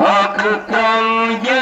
Hak'tan gelen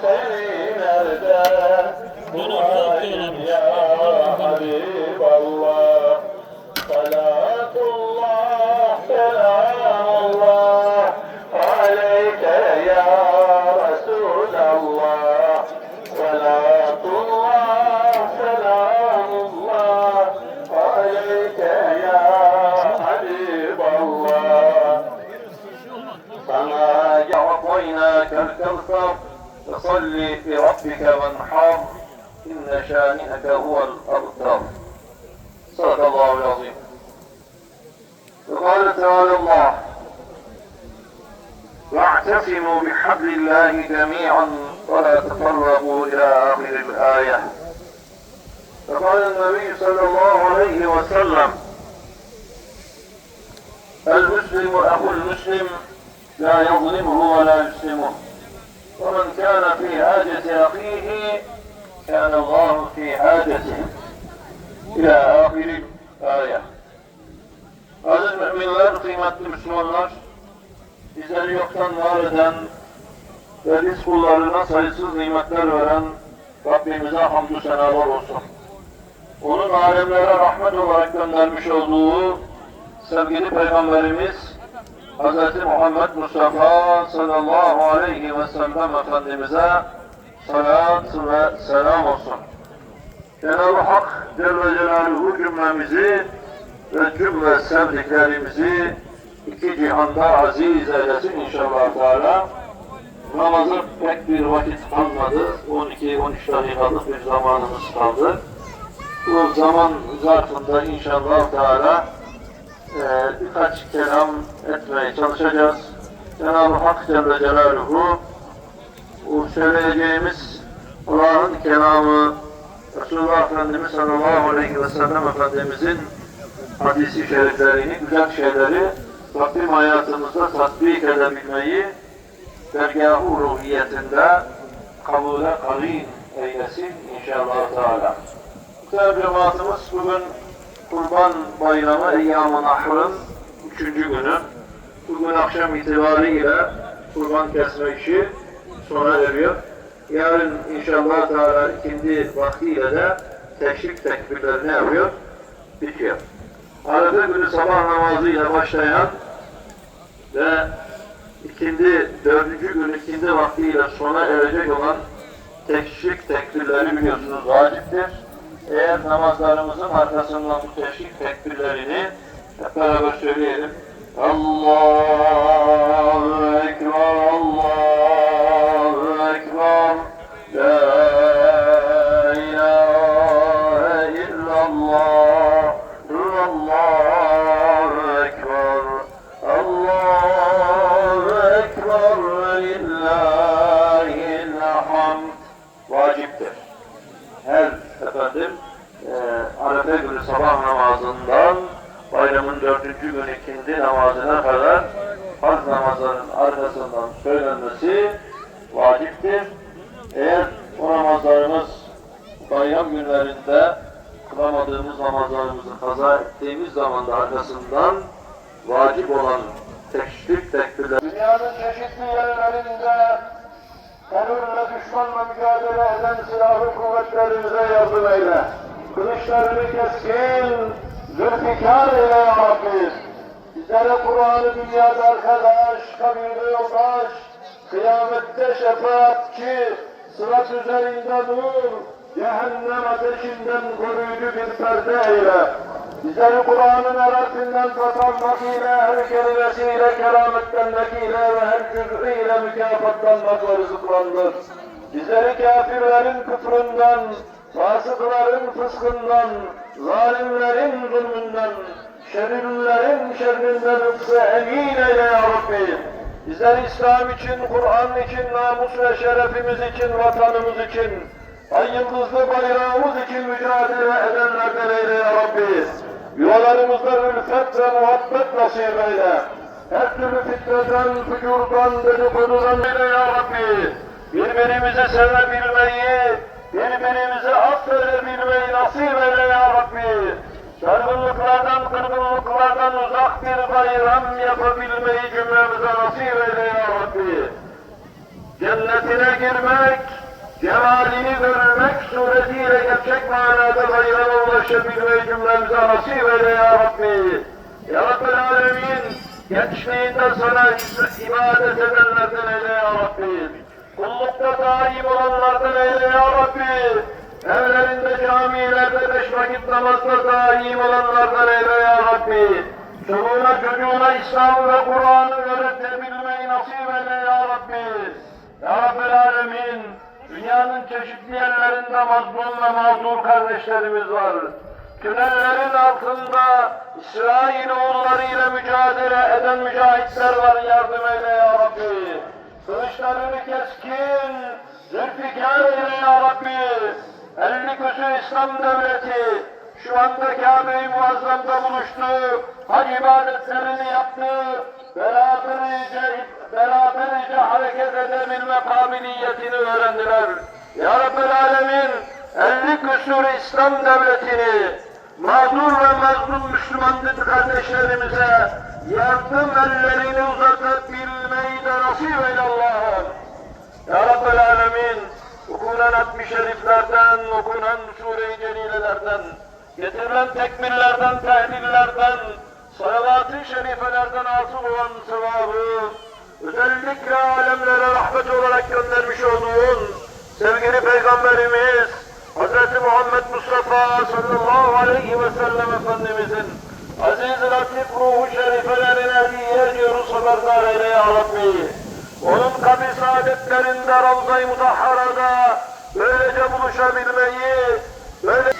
Senin erde duayım ya Habiballah Salatullah, الكوثر فصل لربك وانحر إن شانئك هو الأبتر. صدق الله العظيم. وقال تعالى الله واعتصموا بحبل الله جميعا ولا تفرقوا إلى آخر الآية. فقال النبي صلى الله عليه وسلم المسلم أخو المسلم لا يظلمه ولا يسلمه. ومن كان في حاجة أخيه كان الله في حاجته إلى آخر الآية Aziz müminler, kıymetli Müslümanlar, bizleri yoktan var eden ve biz kullarına sayısız nimetler veren Rabbimize hamdü senalar olsun. Onun alemlere rahmet olarak göndermiş olduğu sevgili Peygamberimiz Hz. Muhammed Mustafa sallallahu aleyhi ve sellem Efendimiz'e salat ve selam olsun. Cenab-ı Hak Celle Celaluhu cümlemizi ve cümle sevdiklerimizi iki cihanda aziz eylesin inşallah Teala. Namaza pek bir vakit kalmadı. 12-13 dakikalık bir zamanımız kaldı. Bu zaman zarfında inşallah Teala e, birkaç kelam etmeye çalışacağız. Cenab-ı Hak Celle Celaluhu bu söyleyeceğimiz Allah'ın kelamı Resulullah Efendimiz sallallahu aleyhi ve sellem Efendimizin hadisi şeriflerini, güzel şeyleri Rabbim hayatımızda tatbik edebilmeyi dergâh-ı ruhiyetinde kabule karin eylesin inşallah Teala. Muhtemelen cemaatimiz bugün Kurban Bayramı Eyyam-ı Nahr'ın üçüncü günü. Bugün akşam itibariyle kurban kesme işi sona eriyor. Yarın inşallah Teala ikindi vaktiyle de teşrik tekbirlerini yapıyor, bitiyor. Arefe günü sabah namazıyla başlayan ve ikindi, dördüncü gün ikindi vaktiyle sona erecek olan teşrik tekbirleri biliyorsunuz vaciptir. Eğer namazlarımızın arkasından bu teşrik tekbirlerini hep beraber söyleyelim. Allahu Ekber, Allahu tekbirler Dünyanın çeşitli yerlerinde terörle düşmanla mücadele eden silahlı kuvvetlerimize yardım eyle. Kılıçlarını keskin, zülfikar eyle ya Rabbi. Bizlere Kur'an'ı dünyada arkadaş, kabirde yoldaş, kıyamette şefaatçi, sırat üzerinde nur, cehennem ateşinden koruyucu bir perde eyle. Bizleri Kur'an'ın tatlanmak ile, her kelimesiyle kerametlenmek ile ve her cüz'üyle mükafatlanmakla rızıklandır. Bizleri kafirlerin küfründen, fasıkların fıskından, zalimlerin zulmünden, şerirlerin şerrinden ıksı emin eyle ya Rabbi. Bizleri İslam için, Kur'an için, namus ve şerefimiz için, vatanımız için, ay yıldızlı bayrağımız için mücadele edenlerden eyle ya Rabbi. Yuvalarımızda ülfet ve muhabbet nasip eyle. Her türlü fitneden, fücurdan, dedikodudan eyle ya Rabbi. Birbirimizi sevebilmeyi, birbirimizi affedebilmeyi nasip eyle ya Rabbi. Dargınlıklardan, kırgınlıklardan uzak bir bayram yapabilmeyi cümlemize nasip eyle ya Rabbi. Cennetine girmek, cemalini görmek suretiyle gerçek manada bayrama ulaşabilmeyi cümlemize nasip eyle ya Rabbi. Ya Rabbel Alemin, gençliğinde sana ibadet edenlerden eyle ya Rabbi. Kullukta daim olanlardan eyle ya Rabbi. Evlerinde, camilerde beş vakit namazda daim olanlardan eyle ya Rabbi. Çoluğuna çocuğuna İslam ve Kur'an'ı öğretebilmeyi nasip eyle ya Rabbi. Ya Rabbel Alemin, dünyanın çeşitli yerlerinde mazlum ve mağdur kardeşlerimiz var. Tünellerin altında İsrail oğullarıyla mücadele eden mücahitler var. Yardım eyle ya Rabbi. Kılıçlarını keskin, zülfikar eyle ya Rabbi. Elli küsü İslam devleti şu anda Kabe-i Muazzam'da buluştu. Hac ibadetlerini yaptı. Beraberce, beraberce hareket edebilme kabiliyetini öğrendiler. Ya Rabbel Alemin, elli küsur İslam devletini mağdur ve mazlum Müslüman kardeşlerimize yardım ellerini uzatabilmeyi de nasip eyle Allah'ım. Ya Rabbel Alemin, okunan hatmi şeriflerden, okunan sure-i celilelerden, getirilen tekbirlerden, tehlillerden, salavat-ı şerifelerden asıl olan sevabı, özellikle alemlere rahmet olarak göndermiş olduğun sevgili Peygamberimiz, Hz. Muhammed Mustafa sallallahu aleyhi ve sellem Efendimizin aziz latif ruhu şerifelerine hediye ediyoruz haberdar eyle ya Rabbi. Onun kabir saadetlerinde Ravza-i Mutahhara'da böylece buluşabilmeyi, böyle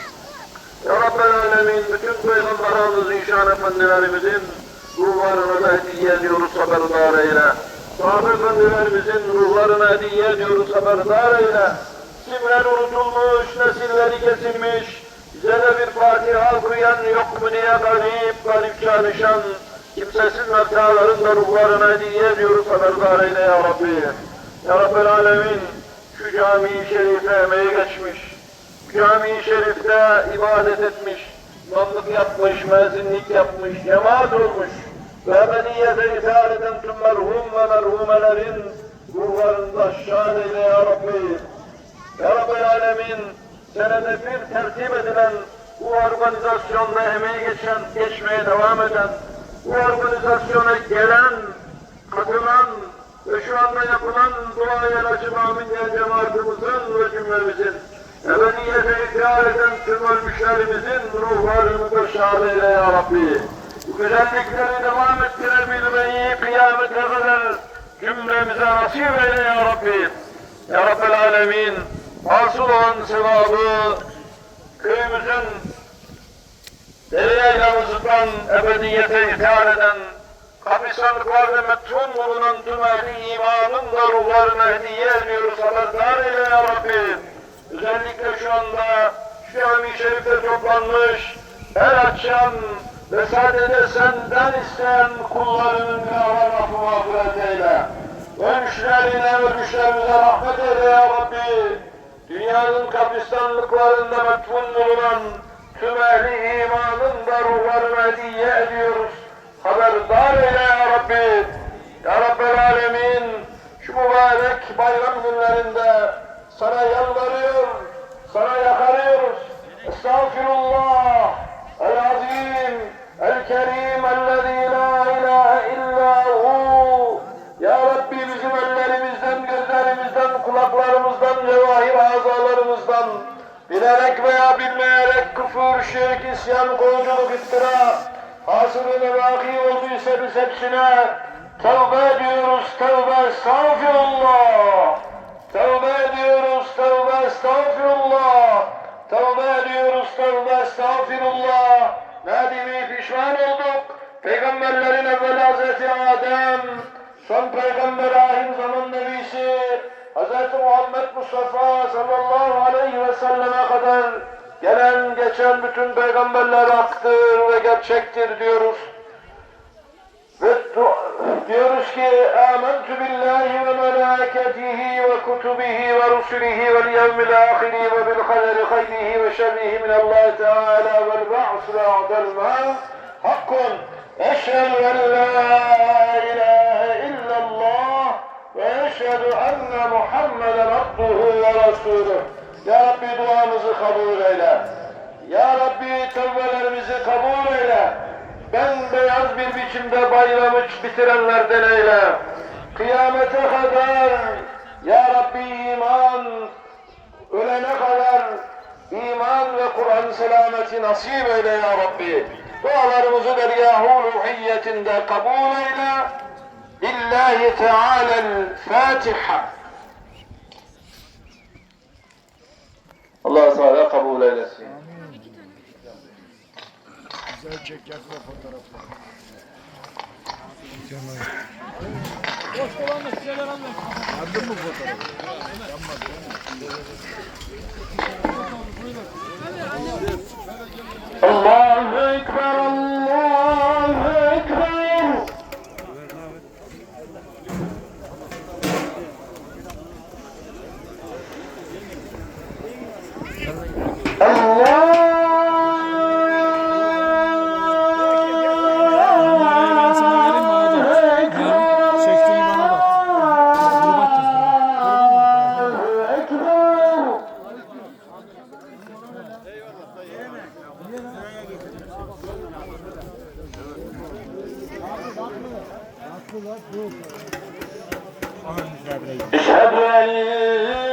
Ya Rabbel Alemin, bütün Peygamberimiz, İnşan Efendilerimizin ruhlarına hediye ediyoruz haberdar eyle. Sahabe Efendilerimizin ruhlarına hediye ediyoruz haberdar eyle. Kimler unutulmuş, nesilleri kesilmiş, bize de bir Fatiha okuyan yok mu diye garip, garip çalışan, kimsesiz mevtaların da ruhlarına hediye ediyoruz haberdar eyle ya Rabbi. Ya Rabbel Alemin, şu cami-i şerife emeği geçmiş, cami-i şerifte ibadet etmiş, imamlık yapmış, müezzinlik yapmış, cemaat olmuş ve ebediyete ithal eden tüm merhum ve merhumelerin ruhlarında şan eyle ya Rabbi. Ya Rabbel Alemin, senede bir tertip edilen bu organizasyonda emeği geçen, geçmeye devam eden, bu organizasyona gelen, katılan ve şu anda yapılan duaya Lacım Amin diye cemaatimizin ve cümlemizin ebediyete ithal eden tüm ölmüşlerimizin ruhlarını da şahane eyle ya Rabbi. Bu güzellikleri devam ettirebilmeyi kıyamete kadar cümlemize nasip eyle ya Rabbi. Ya Rabbel Alemin, hasıl olan sevabı köyümüzün dere yaylamızdan ebediyete ithal eden kabristanlıklarda metfun bulunan tüm ehli imanın da ruhlarına hediye ediyoruz. Haberdar eyle ya Rabbi. Özellikle şu anda şu cami-i şerifte toplanmış her akşam ve sadece senden isteyen kullarının günahlarını affı mağfiret eyle. Ölmüşlerine, ölmüşlerimize rahmet eyle ya Rabbi. dünyanın kabristanlıklarında metfun bulunan tüm ehli imanın da ruhlarına hediye ediyoruz. Haberdar eyle ya Rabbi. Ya Rabbel Alemin şu mübarek bayram günlerinde sana yalvarıyor, sana yakarıyoruz. Estağfirullah, el-azim, el-kerim, ellezî la ilahe illa hu. Ya Rabbi bizim ellerimizden, gözlerimizden, kulaklarımızdan, cevahir azalarımızdan bilerek veya bilmeyerek küfür, şirk, isyan, kovuculuk, iftira, hasılı vaki olduysa biz hepsine tevbe ediyoruz, tevbe, estağfirullah. Tevbe ediyoruz, tevbe, estağfirullah. Tevbe ediyoruz, tevbe, estağfirullah. Nadimi pişman olduk. Peygamberlerin evveli Hazreti Adem, son peygamber ahir zaman nebisi, Hz. Muhammed Mustafa sallallahu aleyhi ve selleme kadar gelen geçen bütün peygamberler haktır ve gerçektir diyoruz. Ve du- diyoruz ki amentu billahi ve melâiketihi ve kutubihi ve rusulihi vel yevmil ahiri ve bil kaderi hayrihi ve şerrihi min Allah Teala vel ba'su ba'del ma hakkun eşhedü en la ilahe illallah ve eşhedü enne Muhammeden abduhu ve resuluh. Ya Rabbi duamızı kabul eyle. Ya Rabbi tövbelerimizi kabul eyle. Ben beyaz bir biçimde bayramı bitirenlerden eyle. Kıyamete kadar Ya Rabbi iman ölene kadar iman ve Kur'an selameti nasip eyle ya Rabbi. Dualarımızı dergâhu ruhiyetinde kabul eyle. Lillahi Teala'l Fatiha. Allah Teala kabul eylesin. Güzel çek yakma fotoğraflar. Aldın mı fotoğrafı? Allahu Ekber, Allahu Eşhedü en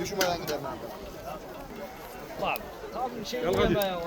Düşmeden gidelim abi. Tam şey yeme ya.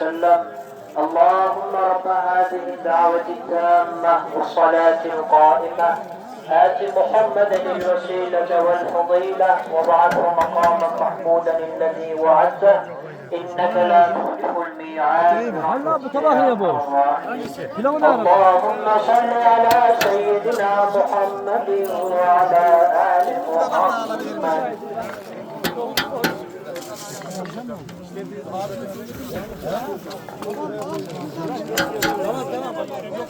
وسلم. اللهم رب هذه الدعوة التامة والصلاة القائمة. آت محمدا الوسيلة والفضيلة وابعثه مقاما محمودا الذي وعدته. إنك لا تخلف الميعاد ara? اللهم صل على سيدنا محمد وعلى آل محمد. Tamam tamam.